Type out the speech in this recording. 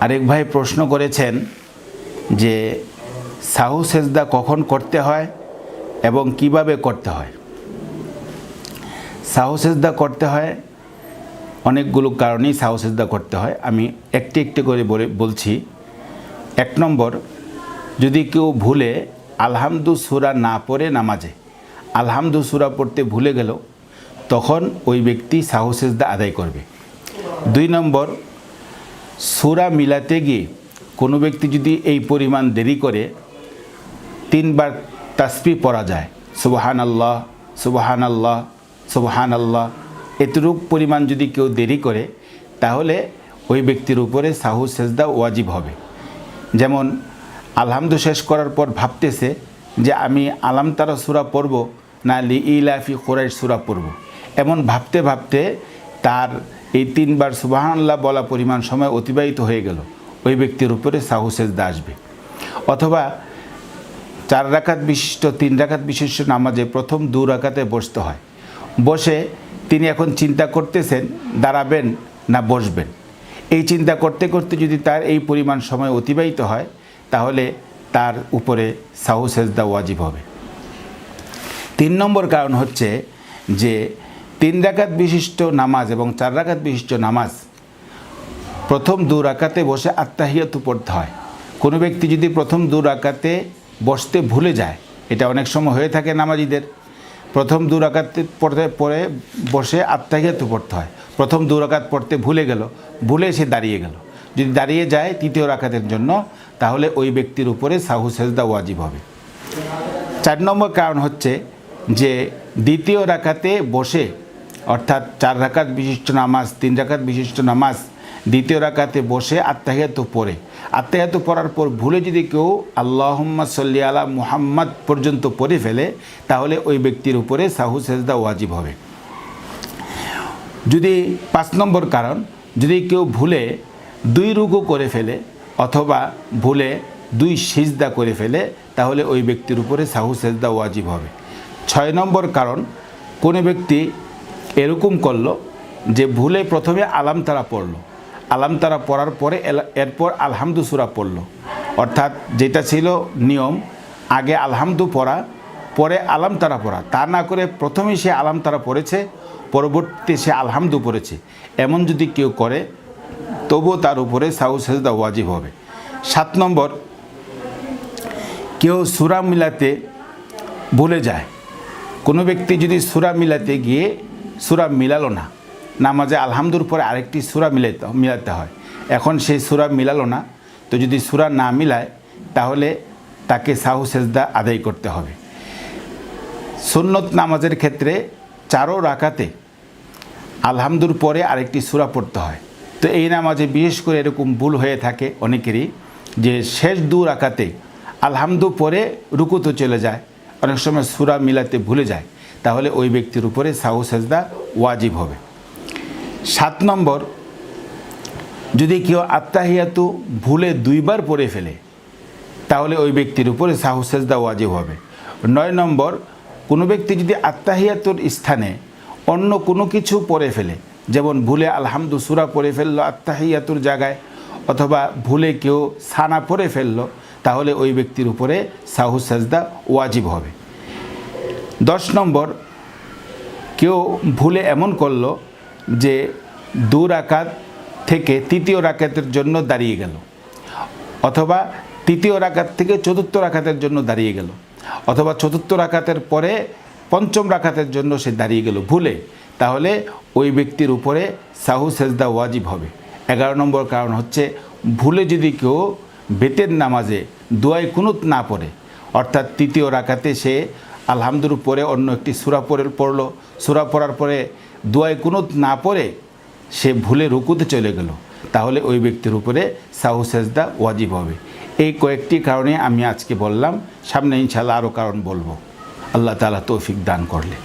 আরেক ভাই প্রশ্ন করেছেন যে সাহু সেজদা কখন করতে হয় এবং কীভাবে করতে হয়? সাহু সেজদা করতে হয়, অনেকগুলো কারণেই সাহু সেজদা করতে হয়। আমি একটি একটি করে বলে, বলছি। এক নম্বর, যদি কেউ ভুলে আলহামদু সুরা না পড়ে নামাজে, আলহামদু সুরা পড়তে ভুলে গেল, তখন ওই ব্যক্তি সাহু সেজদা আদায় করবে। দুই নম্বর সুরা মিলাতে গিয়ে কোনো ব্যক্তি যদি এই পরিমাণ দেরি করে তিনবার তাসপি পড়া যায় সুবহান আল্লাহ সুবহান আল্লাহ সুবহান আল্লাহ এতটুক পরিমাণ যদি কেউ দেরি করে, তাহলে ওই ব্যক্তির উপরে সাহু, সেজদা ওয়াজিব হবে। যেমন, আলহামদু শেষ করার পর ভাবতেছে যে আমি আলাম তারা সুরা পড়ব, না লি ইলাফি কোরাইশ সুরা পড়ব। এমন ভাবতে ভাবতে তার এই তিনবার সুবাহান্লাহ বলা পরিমাণ সময় অতিবাহিত হয়ে গেল। ওই ব্যক্তির উপরে সাহু আসবে। অথবা চার রাকাত বিশিষ্ট, তিন রাকাত বিশিষ্ট নামাজে প্রথম দু রাকাতে বসতে হয়। বসে তিনি এখন চিন্তা করতেছেন, দাঁড়াবেন না বসবেন। এই চিন্তা করতে করতে যদি তার এই পরিমাণ সময় অতিবাহিত হয়, তাহলে তার উপরে সাহু সেজদা ওয়াজিব হবে। তিন নম্বর কারণ হচ্ছে যে তিন রাকাত বিশিষ্ট নামাজ এবং চার রাকাত বিশিষ্ট নামাজ প্রথম দু রাকাতে বসে আত্মাহিয়াতু পড়তে হয়। কোনো ব্যক্তি যদি প্রথম দু রাকাতে বসতে ভুলে যায়, এটা অনেক সময় হয়ে থাকে নামাজিদের। প্রথম দু রাকাতে পড়তে পরে বসে আত্মাহিয়াতু পড়তে হয়। প্রথম দু রাকাত পড়তে ভুলে গেল, ভুলে সে দাঁড়িয়ে গেল। যদি দাঁড়িয়ে যায় তৃতীয় রাকাতের জন্য, তাহলে ওই ব্যক্তির উপরে সাহু, সেজদা ওয়াজিব হবে। চার নম্বর কারণ হচ্ছে যে দ্বিতীয় রাকাতে বসে অর্থাৎ চার রাকাত বিশিষ্ট নামাজ, তিন রাকাত বিশিষ্ট নামাজ, দ্বিতীয় রাকাতে বসে আত্মাহিয়াত পড়ে। আত্মাহিয়াত পড়ার পর ভুলে যদি কেউ আল্লাহম্মা সাল্লি আলা মুহাম্মদ পর্যন্ত পড়ে ফেলে, তাহলে ওই ব্যক্তির উপরে সাহু, সেজদা ওয়াজিব হবে। যদি পাঁচ নম্বর কারণ, যদি কেউ ভুলে দুই রুকু করে ফেলে অথবা ভুলে দুই সিজদা করে ফেলে, তাহলে ওই ব্যক্তির উপরে সাহু, সেজদা ওয়াজিব হবে। ছয় নম্বর কারণ, কোনো ব্যক্তি এরকম করল যে ভুলে প্রথমে আলাম তারা পড়ল। আলাম তারা পড়ার পরে এরপর আলহামদু সুরা পড়ল। অর্থাৎ যেটা ছিল নিয়ম, আগে আলহামদু পড়া, পরে আলাম তারা পড়া। তা না করে প্রথমেই সে আলাম তারা পড়েছে, পরবর্তীতে সে আলহামদু পড়েছে। এমন যদি কেউ করে, তবুও তার উপরে সাউ সেজদা ওয়াজিব হবে। সাত নম্বর, কেউ সুরা মিলাতে ভুলে যায়। কোনো ব্যক্তি যদি সুরা মিলাতে গিয়ে সুরা মিলালো না। নামাজে আলহামদুর পরে আরেকটি সুরা মিলাইতে মিলাতে হয়। এখন সেই সুরা মিলালো না, তো যদি সুরা না মিলায়, তাহলে তাকে সাহু সেজদা আদায় করতে হবে। সুন্নত নামাজের ক্ষেত্রে চারো রাকাতে আলহামদুর পরে আরেকটি সুরা পড়তে হয়। তো এই নামাজে বিশেষ করে এরকম ভুল হয়ে থাকে অনেকেরই, যে শেষ দু রাকাতে আলহামদু পরে রুকুতে চলে যায়। অনেক সময় সুরা মিলাতে ভুলে যায়। তাহলে ওই ব্যক্তির উপরে সাহু, সেজদা ওয়াজিব হবে। সাত নম্বর, যদি কেউ আত্মাহিয়াতু ভুলে দুইবার পড়ে ফেলে, তাহলে ওই ব্যক্তির উপরে সাহু, সেজদা ওয়াজিব হবে। নয় নম্বর, কোনো ব্যক্তি যদি আত্মাহিয়াতুর স্থানে অন্য কোনো কিছু পড়ে ফেলে, যেমন ভুলে আলহামদু সুরা পড়ে ফেলল আত্মাহিয়াতুর জায়গায়, অথবা ভুলে কেউ সানা পড়ে ফেলল, তাহলে ওই ব্যক্তির উপরে সাহু, সেজদা ওয়াজিব হবে। দশ নম্বর, কেউ ভুলে এমন করল যে দু রাকাত থেকে তৃতীয় রাকাতের জন্য দাঁড়িয়ে গেল, অথবা তৃতীয় রাকাত থেকে চতুর্থ রাকাতের জন্য দাঁড়িয়ে গেল, অথবা চতুর্থ রাকাতের পরে পঞ্চম রাকাতের জন্য সে দাঁড়িয়ে গেল। ভুলে, তাহলে ওই ব্যক্তির উপরে সাহু, সেজদা ওয়াজিব হবে। এগারো নম্বর কারণ হচ্ছে, ভুলে যদি কেউ বেতের নামাজে দোয়াই কুনুত না পড়ে, অর্থাৎ তৃতীয় রাকাতে সে আলহামদুর পরে অন্য একটি সুরা পরে পড়ল। সুরা পড়ার পরে দোয়াই কোনো না পড়ে সে ভুলে রুকুতে চলে গেল। তাহলে ওই ব্যক্তির উপরে সাহু, সেজদা ওয়াজিব হবে। এই কয়েকটি কারণে আমি আজকে বললাম, সামনে ইনশাল্লাহ আরও কারণ বলব। আল্লাহ তালা তৌফিক দান করলে।